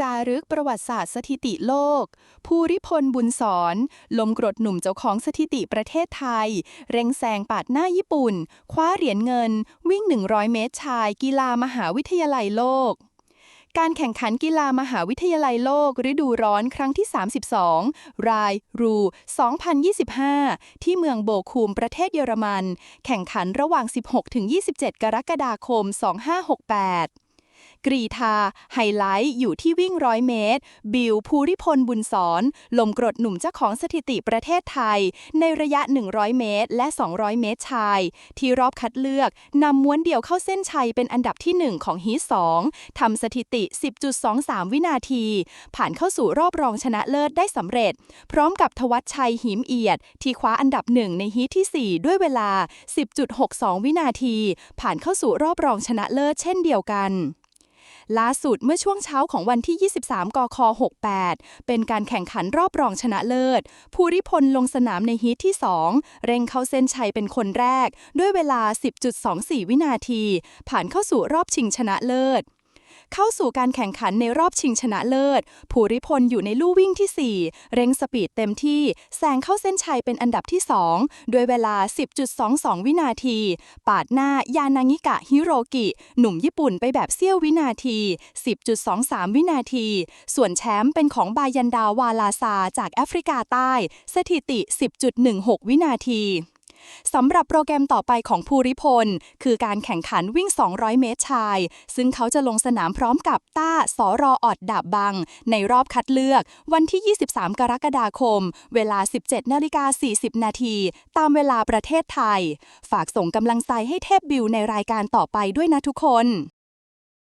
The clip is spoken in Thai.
จารึกประวัติศาสตร์สถิติโลก ภูริพลบุญสอน ลมกรดหนุ่มเจ้าของสถิติประเทศไทย เร่งแซงปาดหน้าญี่ปุ่น คว้าเหรียญเงิน วิ่ง 100 เมตรชาย กีฬามหาวิทยาลัยโลกการแข่งขันกีฬามหาวิทยาลัยโลก ฤดูร้อนครั้งที่ 32 รายรู 2025 ที่เมืองโบคูมประเทศเยอรมัน แข่งขันระหว่าง 16-27 กรกฎาคม 2568 กรีธา ไฮไลท์อยู่ที่วิ่งร้อยเมตร บิวภูริพลบุญสอน ลมกรดหนุ่มเจ้าของสถิติประเทศไทย ในระยะ 100 เมตร และ 200 เมตรชาย ที่รอบคัดเลือกนำม้วนเดี่ยวเข้าเส้นชัยเป็นอันดับที่ 1 ของฮีท2ทำสถิติ 10.23 วินาที ผ่านเข้าสู่รอบรองชนะเลิศได้สำเร็จ พร้อมกับทวัชชัยหิมเอียด ที่คว้าอันดับหนึ่งในฮีทที่ 4 ด้วยเวลา 10.62 วินาที ผ่านเข้าสู่รอบรองชนะเลิศเช่นเดียวกัน ล่าสุดเมื่อช่วงเช้าของวันที่ 23 กค 68 เป็นการแข่งขันรอบรองชนะเลิศ ภูริพลลงสนามในฮีทที่ 2 เร่งเข้าเส้นชัยเป็นคนแรก ด้วยเวลา 10.24 วินาที ผ่านเข้าสู่รอบชิงชนะเลิศ เข้าสู่การแข่งขันในรอบชิงชนะเลิศ ภูริพลอยู่ในลู่วิ่งที่ 4 เร่งสปีดเต็มที่แซงเข้าเส้นชัยเป็นอันดับที่ 2 ด้วยเวลา 10.22 วินาที ปาดหน้ายานางิกะฮิโรกิ หนุ่มญี่ปุ่นไปแบบเสี้ยววินาที 10.23 วินาที ส่วนแชมป์เป็นของบายันดาวาลาซาจากแอฟริกาใต้ สถิติ 10.16 วินาที สำหรับโปรแกรมต่อไปของภูริพล คือการแข่งขันวิ่ง 200 เมตรชาย ซึ่งเขาจะลงสนามพร้อมกับต้าสอรออดดาบบัง ในรอบคัดเลือกวันที่ 23 กรกฎาคม เวลา 17นาฬิกา40 นาทีตามเวลาประเทศไทย ฝากส่งกำลังใจให้เทพบิวในรายการต่อไปด้วยนะทุกคน